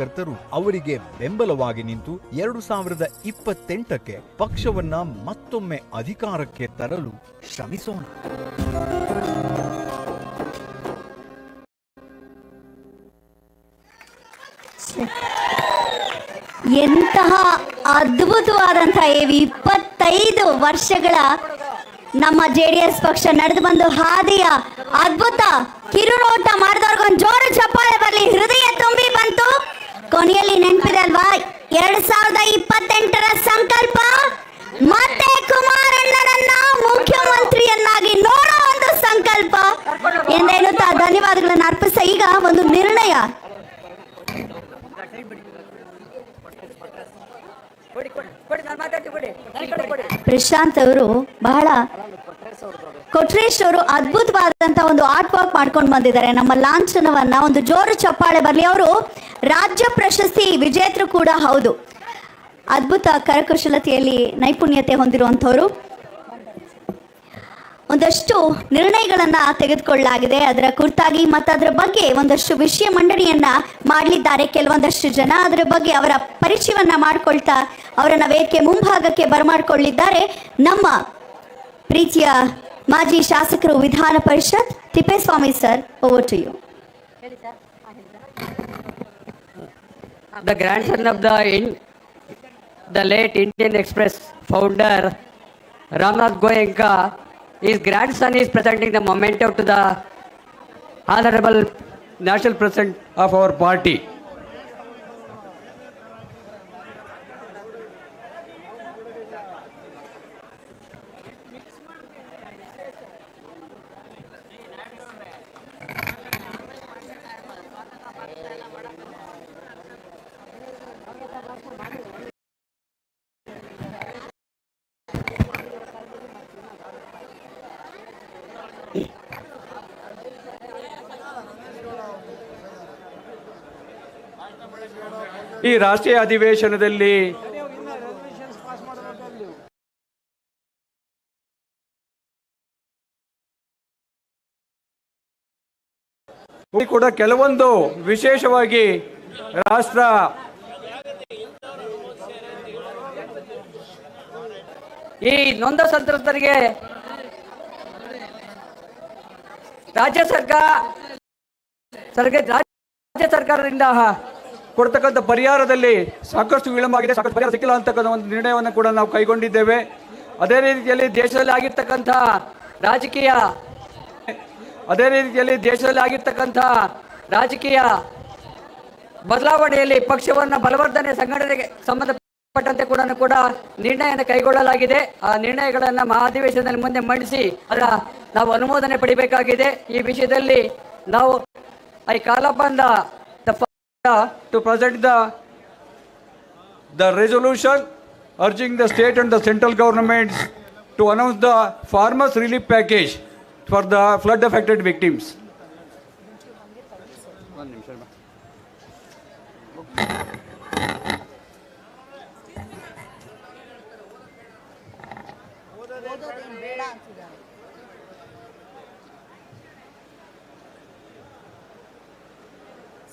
ಕಾರ್ಯಕರ್ತರು ಅವರಿಗೆ ಬೆಂಬಲವಾಗಿ ನಿಂತು ಎರಡು ಸಾವಿರದ ಇಪ್ಪತ್ತೆಂಟಕ್ಕೆ ಪಕ್ಷವನ್ನ ಮತ್ತೊಮ್ಮೆ ಅಧಿಕಾರಕ್ಕೆ ತರಲು ಶ್ರಮಿಸೋಣ. ಎಂತಹ ಅದ್ಭುತವಾದಂತಹ ಇಪ್ಪತ್ತೈದು ವರ್ಷಗಳ ನಮ್ಮ ಜೆ ಪಕ್ಷ ನಡೆದು ಬಂದು ಹಾದಿಯ ಅದ್ಭುತ ಕಿರುನೋಟ ಮಾಡಿದವ್ರಿಗೊಂದು ಜೋರು ಚಪ್ಪಾಳೆ ಬರಲಿ ಹೃದಯ ತುಂಬಿ ಬಂತು ಕೊನೆಯಲ್ಲಿ ನೆನಪಿದಲ್ವಾ? ಎರಡ್ ಸಾವಿರದ ಇಪ್ಪತ್ತೆಂಟರ ಸಂಕಲ್ಪ. ಮತ್ತೆ ಕುಮಾರಣ್ಣನನ್ನ ಮುಖ್ಯಮಂತ್ರಿಯನ್ನಾಗಿ ನೋಡೋ ಒಂದು ಸಂಕಲ್ಪ. ಎಂದೇಳುತ್ತಾ ಧನ್ಯವಾದಗಳನ್ನು ಅರ್ಪಿಸ ಈಗ ಒಂದು ನಿರ್ಣಯ. ಪ್ರಶಾಂತ್ ಅವರು ಬಹಳ ಕೊಟ್ರೇಶ್ ಅವರು ಅದ್ಭುತವಾದಂತ ಒಂದು ಆರ್ಟ್ ವರ್ಕ್ ಮಾಡ್ಕೊಂಡು ಬಂದಿದ್ದಾರೆ. ನಮ್ಮ ಲಾಂಛನವನ್ನ ಒಂದು ಜೋರು ಚಪ್ಪಾಳೆ ಬರಲಿ ಅವರು. ರಾಜ್ಯ ಪ್ರಶಸ್ತಿ ವಿಜೇತರು ಕೂಡ ಹೌದು. ಅದ್ಭುತ ಕರಕುಶಲತೆಯಲ್ಲಿ ನೈಪುಣ್ಯತೆ ಹೊಂದಿರುವಂಥವರು. ಒಂದಷ್ಟು ನಿರ್ಣಯಗಳನ್ನ ತೆಗೆದುಕೊಳ್ಳಲಾಗಿದೆ. ಅದರ ಕುರಿತಾಗಿ ಮತ್ತು ಅದರ ಬಗ್ಗೆ ಒಂದಷ್ಟು ವಿಷಯ ಮಂಡನೆಯನ್ನ ಮಾಡಲಿದ್ದಾರೆ. ಕೆಲವೊಂದಷ್ಟು ಜನ ಅದರ ಬಗ್ಗೆ ಅವರ ಪರಿಚಯವನ್ನ ಮಾಡಿಕೊಳ್ತಾ ಅವರನ್ನ ವೇದಿಕೆ ಮುಂಭಾಗಕ್ಕೆ ಬರಮಾಡಿಕೊಳ್ಳಿದ್ದಾರೆ. ನಮ್ಮ ಪ್ರೀತಿಯ ಮಾಜಿ ಶಾಸಕರು ವಿಧಾನ ಪರಿಷತ್ Thippeswamy sir over to you the grandson of the in, the late Indian Express founder Ramnath Goenka, his grandson is presenting the memento to the honorable national president of our party. ಈ ರಾಷ್ಟ್ರೀಯ ಅಧಿವೇಶನದಲ್ಲಿ ಕೂಡ ಕೆಲವೊಂದು ವಿಶೇಷವಾಗಿ ರಾಷ್ಟ್ರ ಈ ನೊಂದ ಸಂತ್ರಸ್ತರಿಗೆ ರಾಜ್ಯ ಸರ್ಕಾರ ರಾಜ್ಯ ಸರ್ಕಾರದಿಂದ ಕೊಡ್ತಕ್ಕಂಥ ಪರಿಹಾರದಲ್ಲಿ ಸಾಕಷ್ಟು ವಿಳಂಬ ಆಗಿದೆ ಸಾಕಷ್ಟು ಪರಿಹಾರ ಸಿಕ್ಕಿಲ್ಲ ಅಂತಕ್ಕಂಥ ಒಂದು ನಿರ್ಣಯವನ್ನು ಕೂಡ ನಾವು ಕೈಗೊಂಡಿದ್ದೇವೆ. ಅದೇ ರೀತಿಯಲ್ಲಿ ದೇಶದಲ್ಲಿ ಆಗಿರ್ತಕ್ಕಂಥ ರಾಜಕೀಯ, ಅದೇ ರೀತಿಯಲ್ಲಿ ದೇಶದಲ್ಲಿ ಆಗಿರ್ತಕ್ಕಂಥ ರಾಜಕೀಯ ಬದಲಾವಣೆಯಲ್ಲಿ ಪಕ್ಷವನ್ನು ಬಲವರ್ಧನೆ ಸಂಘಟನೆಗೆ ಸಂಬಂಧಪಟ್ಟಂತೆ ಕೂಡ ಕೂಡ ನಿರ್ಣಯನ ಕೈಗೊಳ್ಳಲಾಗಿದೆ. ಆ ನಿರ್ಣಯಗಳನ್ನು ಮಹಾಧಿವೇಶನದಲ್ಲಿ ಮುಂದೆ ಮಂಡಿಸಿ ಅದರ ನಾವು ಅನುಮೋದನೆ ಪಡಿಬೇಕಾಗಿದೆ. ಈ ವಿಷಯದಲ್ಲಿ ನಾವು I call upon to present the the resolution urging the state and the central governments to announce the farmers relief package for the flood affected victims.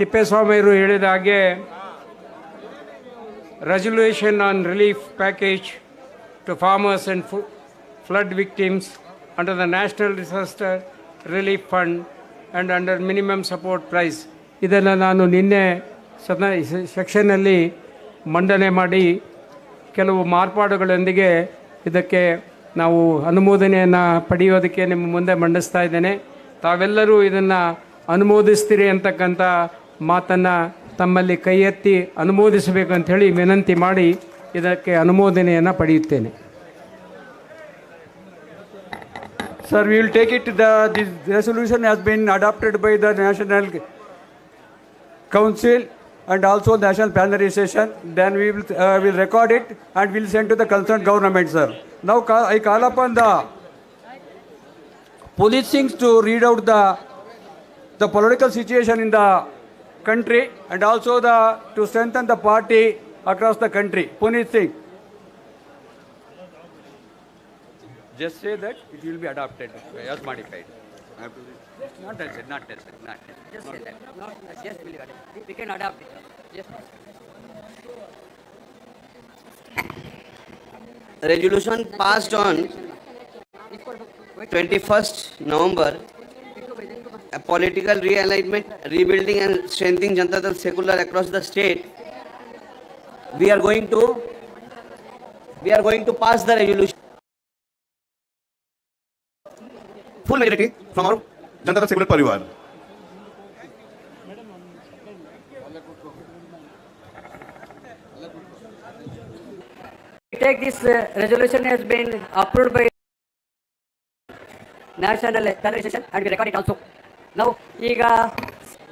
ತಿಪ್ಪೇಸ್ವಾಮಿಯವರು ಹೇಳಿದ ಹಾಗೆ resolution on relief package to farmers and flood victims under the national disaster relief fund and under minimum support price ಇದನ್ನು ನಾನು ನಿನ್ನೆ ಸದನ ಸೆಕ್ಷನ್ನಲ್ಲಿ ಮಂಡನೆ ಮಾಡಿ ಕೆಲವು ಮಾರ್ಪಾಡುಗಳೊಂದಿಗೆ ಇದಕ್ಕೆ ನಾವು ಅನುಮೋದನೆಯನ್ನು ಪಡೆಯೋದಕ್ಕೆ ನಿಮ್ಮ ಮುಂದೆ ಮಂಡಿಸ್ತಾ ಇದ್ದೇನೆ. ತಾವೆಲ್ಲರೂ ಇದನ್ನು ಅನುಮೋದಿಸ್ತೀರಿ ಅಂತಕ್ಕಂಥ ಮಾತನ್ನು ತಮ್ಮಲ್ಲಿ ಕೈ ಎತ್ತಿ ಹೇಳಿ ವಿನಂತಿ ಮಾಡಿ ಇದಕ್ಕೆ ಅನುಮೋದನೆಯನ್ನು ಪಡೆಯುತ್ತೇನೆ. Sir will take it this resolution has been adopted by the national council and also national ಪ್ಯಾನರೈಸೇಷನ್ then we will will record it and will send to the concern government sir ನಾವು I call upon the policings to read out the the political situation in the country and also the, to strengthen the party across the country. Puneet Singh. Just say that it will be adopted as modified. Not tested, not tested, not tested. Just say that. Not, yes, we'll got it. We can adopt it. Yes. resolution passed on 21st November, a political realignment, rebuilding and strengthening Janata Dal secular across the state. We are going to, we are going to pass the resolution. full majority from our Janata Dal Secular Parivar. Take this uh, resolution has been approved by national plenary and we record it also. Now, ಈಗ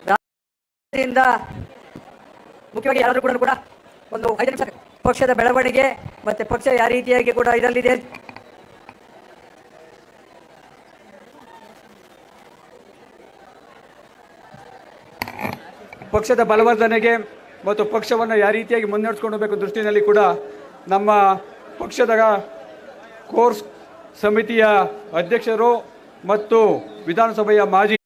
ರಾಜ್ಯದಿಂದ ಮುಖ್ಯವಾಗಿ ಯಾರಾದರೂ ಕೂಡ ಕೂಡ ಒಂದು ಐದು ನಿಮಿಷ ಪಕ್ಷದ ಬೆಳವಣಿಗೆ ಮತ್ತೆ ಪಕ್ಷ ಯಾವ ರೀತಿಯಾಗಿ ಕೂಡ ಇದರಲ್ಲಿದೆ ಪಕ್ಷದ ಬಲವರ್ಧನೆಗೆ ಮತ್ತು ಪಕ್ಷವನ್ನು ಯಾವ ರೀತಿಯಾಗಿ ಮುನ್ನಡೆಸ್ಕೊಂಡು ಹೋಗಬೇಕು ದೃಷ್ಟಿನಲ್ಲಿ ಕೂಡ ನಮ್ಮ ಪಕ್ಷದ ಕೋರ್ಸ್ ಸಮಿತಿಯ ಅಧ್ಯಕ್ಷರು ಮತ್ತು ವಿಧಾನಸಭೆಯ ಮಾಜಿ